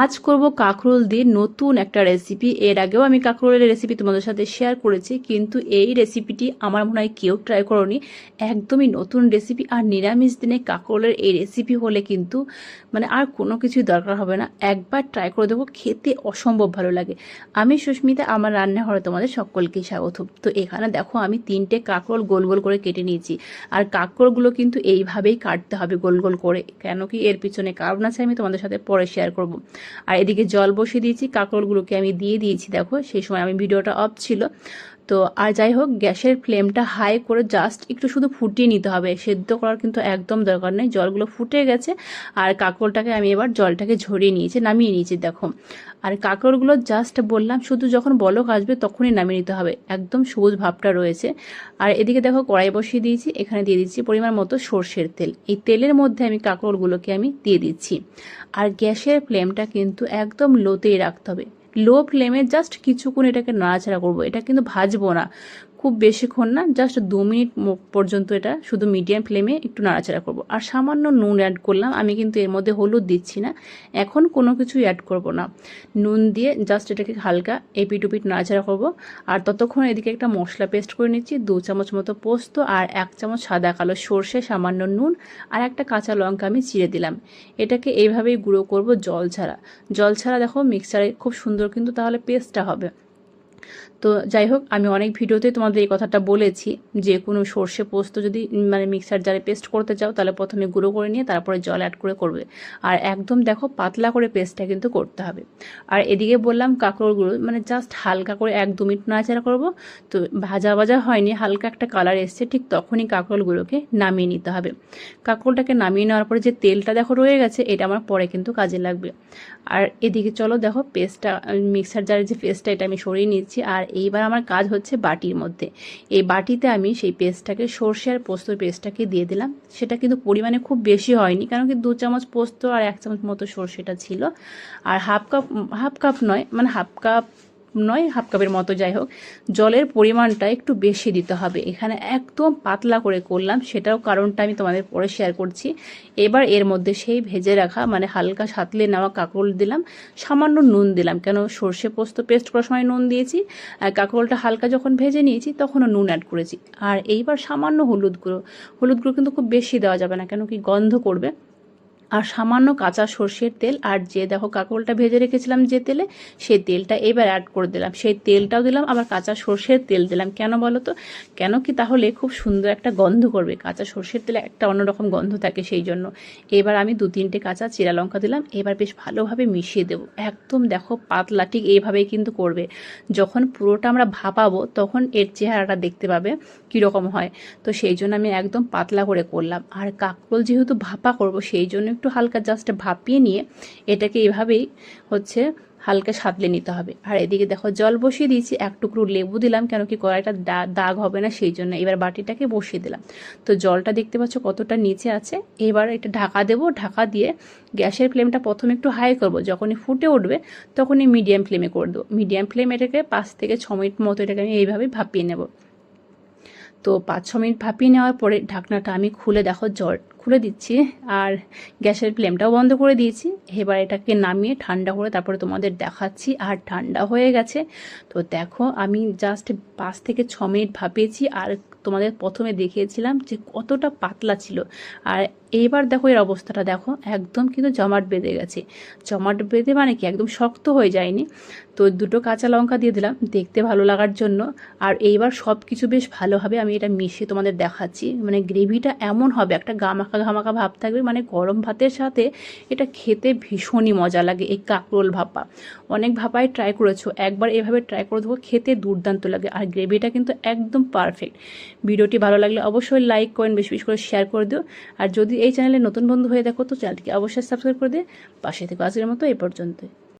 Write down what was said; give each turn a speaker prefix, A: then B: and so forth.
A: আজ করব কাঁকরোল দিয়ে নতুন একটা রেসিপি এর আগেও আমি কাঁকরোলের রেসিপি তোমাদের সাথে শেয়ার করেছি, কিন্তু এই রেসিপিটি আমার মনে হয় কেউ ট্রাই করনি। একদমই নতুন রেসিপি আর নিরামিষ দিনে কাঁকরোলের এই রেসিপি হলে কিন্তু মানে আর কোনো কিছুই দরকার হবে না। একবার ট্রাই করে দেবো খেতে অসম্ভব ভালো লাগে। আমি সুস্মিতা, আমার রান্নাঘরে তোমাদের সকলকে স্বাগত। তো এখানে দেখো, আমি তিনটে কাঁকরোল গোল গোল করে কেটে নিয়েছি। আর কাঁকরোলগুলো কিন্তু এইভাবেই কাটতে হবে গোল গোল করে। কেন কি এর পিছনে কারণ আছে আমি তোমাদের সাথে পরে শেয়ার করব। আর এদিকে জল বসিয়ে দিয়েছি, কাঁকড়গুলোকে আমি দিয়ে দিয়েছি, দেখো, সেই সময় আমি ভিডিওটা অফ ছিল। তো আর যাই হোক, গ্যাসের ফ্লেমটা হাই করে জাস্ট একটু শুধু ফুটিয়ে নিতে হবে। সেদ্ধ করার কিন্তু একদম দরকার নেই, জলগুলো ফুটে গেছে। আর কাঁকরোলটাকে আমি এবার জলটাকে ঝরিয়ে নিয়েছি, নামিয়ে নিয়েছি, দেখো। আর কাঁকরোলগুলো জাস্ট বললাম, শুধু যখন বলক আসবে তখনই নামিয়ে নিতে হবে। একদম সবুজ ভাবটা রয়েছে। আর এদিকে দেখো, কড়াই বসিয়ে দিয়েছি, এখানে দিয়ে দিচ্ছি পরিমাণ মতো সর্ষের তেল। এই তেলের মধ্যে আমি কাঁকরোলগুলোকে আমি দিয়ে দিচ্ছি। আর গ্যাসের ফ্লেমটা কিন্তু একদম লোতেই রাখতে হবে। লো ফ্লেমে জাস্ট কিছুক্ষণ এটাকে নাড়াচাড়া করব। এটা কিন্তু ভাজবো না। খুব বেশিক্ষণ না জাস্ট দু মিনিট পর্যন্ত এটা শুধু মিডিয়াম ফ্লেমে একটু নাড়াচাড়া করব। আর সামান্য নুন অ্যাড করলাম, আমি কিন্তু এর মধ্যে হলুদ দিচ্ছি না, এখন কোনো কিছু অ্যাড করব না। নুন দিয়ে জাস্ট এটাকে হালকা এপিট উপিট নাড়াচাড়া করব, আর ততক্ষণ এদিকে একটা মশলা পেস্ট করে নিচ্ছি, দু চামচ মতো পোস্ত আর এক চামচ সাদা কালো সর্ষে, সামান্য নুন আর একটা কাঁচা লঙ্কা আমি চিড়ে দিলাম। এটাকে এইভাবেই গুঁড়ো করব জল ছাড়া। জল ছাড়া দেখো মিক্সারে খুব সুন্দর কিন্তু তাহলে পেস্টটা হবে। তো যাই হোক, আমি অনেক ভিডিওতে তোমাদের এই কথাটা বলেছি যে কোনো সর্ষে পোস্ত যদি মানে মিক্সার জারে পেস্ট করতে চাও, তাহলে প্রথমে গুঁড়ো করে নিয়ে তারপরে জল অ্যাড করে করবে। আর একদম দেখো পাতলা করে পেস্টটা কিন্তু করতে হবে। আর এদিকে বললাম কাঁকড়োর গুঁড়ো মানে জাস্ট হালকা করে এক দু মিনিট নাড়াচাড়া করব। তো ভাজা ভাজা হয়নি, হালকা একটা কালার এসছে, ঠিক তখনই কাঁকরোলগুলোকে নামিয়ে নিতে হবে। কাঁকরোলটাকে নামিয়ে নেওয়ার পরে যে তেলটা দেখো রয়ে গেছে, এটা আমার পরে কিন্তু কাজে লাগবে। আর এদিকে চলো দেখো পেস্টটা, মিক্সার জারের যে পেস্টটা এটা আমি সরিয়ে নিচ্ছি। আর এইবার আমার কাজ হচ্ছে বাটির মধ্যে। এই বাটিতে আমি সেই পেস্টটাকে সর্ষে আর পোস্তর পেস্টটাকে দিয়ে দিলাম। সেটা কিন্তু পরিমাণে খুব বেশি হয়নি, কারণ কি দু চামচ পোস্ত আর এক চামচ মতো সর্ষেটা ছিল। আর হাফ কাপ হাফ কাপ নয় মানে হাফ কাপ নয় হাফ কাপের মতো, যাই হোক, জলের পরিমাণটা একটু বেশি দিতে হবে। এখানে একদম পাতলা করে করলাম, সেটাও কারণটা আমি তোমাদের পরে শেয়ার করছি। এবার এর মধ্যে সেই ভেজে রাখা মানে হালকা সাতলে নেওয়া কাঁকরোল দিলাম, সামান্য নুন দিলাম, কেন সর্ষে পোস্ত পেস্ট করার সময় নুন দিয়েছি, আর কাঁকরোলটা হালকা যখন ভেজে নিয়েছি তখনও নুন অ্যাড করেছি। আর এইবার সামান্য হলুদ গুঁড়ো হলুদ গুঁড়ো কিন্তু খুব বেশি দেওয়া যাবে না, কেন কি গন্ধ করবে। আর সামান্য কাঁচা সর্ষের তেল আর যে দেখো কাকরোলটা ভেজে রেখেছিলাম যে তেলে, সেই তেলটা এবার অ্যাড করে দিলাম। সেই তেলটাও দিলাম, আবার কাঁচা সর্ষের তেল দিলাম। কেন বলো তো? কেন কি তাহলে খুব সুন্দর একটা গন্ধ করবে। কাঁচা সর্ষের তেলে একটা অন্যরকম গন্ধ থাকে সেই জন্য। এবার আমি দু তিনটে কাঁচা চিরা লঙ্কা দিলাম। এবার বেশ ভালোভাবে মিশিয়ে দেবো। একদম দেখো পাতলা, ঠিক এইভাবেই কিন্তু করবে। যখন পুরোটা আমরা ভাপাবো, তখন এর চেহারাটা দেখতে পাবে কীরকম হয়। তো সেই জন্য আমি একদম পাতলা করে করলাম। আর কাকরোল যেহেতু ভাপা করব, সেই জন্য একটু হালকা জাস্ট ভাপিয়ে নিয়ে এটাকে এভাবেই হচ্ছে হালকা সাতলে নিতে হবে। আর এদিকে দেখো, জল বসিয়ে দিয়েছি, এক টুকরো লেবু দিলাম, কেন কি কড়াইটা দাগ হবে না, সেই জন্য এবার বাটিটাকে বসিয়ে দিলাম। তো জলটা দেখতে পাচ্ছ কতটা নিচে আছে। এবার এটা ঢাকা দেবো, ঢাকা দিয়ে গ্যাসের ফ্লেমটা প্রথমে একটু হাই করব, যখনই ফুটে উঠবে তখনই মিডিয়াম ফ্লেমে করে দেবো। মিডিয়াম ফ্লেম এটাকে পাঁচ থেকে ছ মিনিট মতো এটাকে আমি এইভাবেই ভাপিয়ে নেব। তো পাঁচ ছ মিনিট ভাপিয়ে নেওয়ার পরে ঢাকনাটা আমি খুলে দেখো, জল খুলে দিচ্ছি আর গ্যাসের ফ্লেমটাও বন্ধ করে দিয়েছি। এবার এটাকে নামিয়ে ঠান্ডা করে তারপরে তোমাদের দেখাচ্ছি আর ঠান্ডা হয়ে গেছে। তো দেখো, আমি জাস্ট পাঁচ থেকে ছ মিনিট ভাপিয়েছি আর তোমাদের প্রথমে দেখিয়েছিলাম যে কতটা পাতলা ছিল। আর এইবার দেখো এর অবস্থাটা দেখো, একদম কিন্তু জমাট বেঁধে গেছে। জমাট বেঁধে মানে কি? একদম শক্ত হয়ে যায়নি। তো দুটো কাঁচা লঙ্কা দিয়ে দিলাম, দেখতে ভালো লাগার জন্য। আর এইবার সব কিছু বেশ ভালোভাবে আমি এটা মিশিয়ে তোমাদের দেখাচ্ছি। মানে গ্রেভিটা এমন হবে, একটা গামাখা ঘামাখা ভাব থাকবে। মানে গরম ভাতের সাথে এটা খেতে ভীষণই মজা লাগে, এই কাকরোল ভাপা। অনেক ভাপাই ট্রাই করেছ, একবার এভাবে ট্রাই করে দেবো খেতে দুর্দান্ত লাগে। আর গ্রেভিটা কিন্তু একদম পারফেক্ট ভিডিওটি ভালো লাগলে অবশ্যই লাইক করেন বেশি বেশি করে শেয়ার করে দিও। আর যদি এই চ্যানেলে নতুন বন্ধু হয়ে দেখো, তো চ্যানেলটিকে অবশ্যই সাবস্ক্রাইব করে দিয়ে পাশে থেকে। আজকের মতো এই পর্যন্ত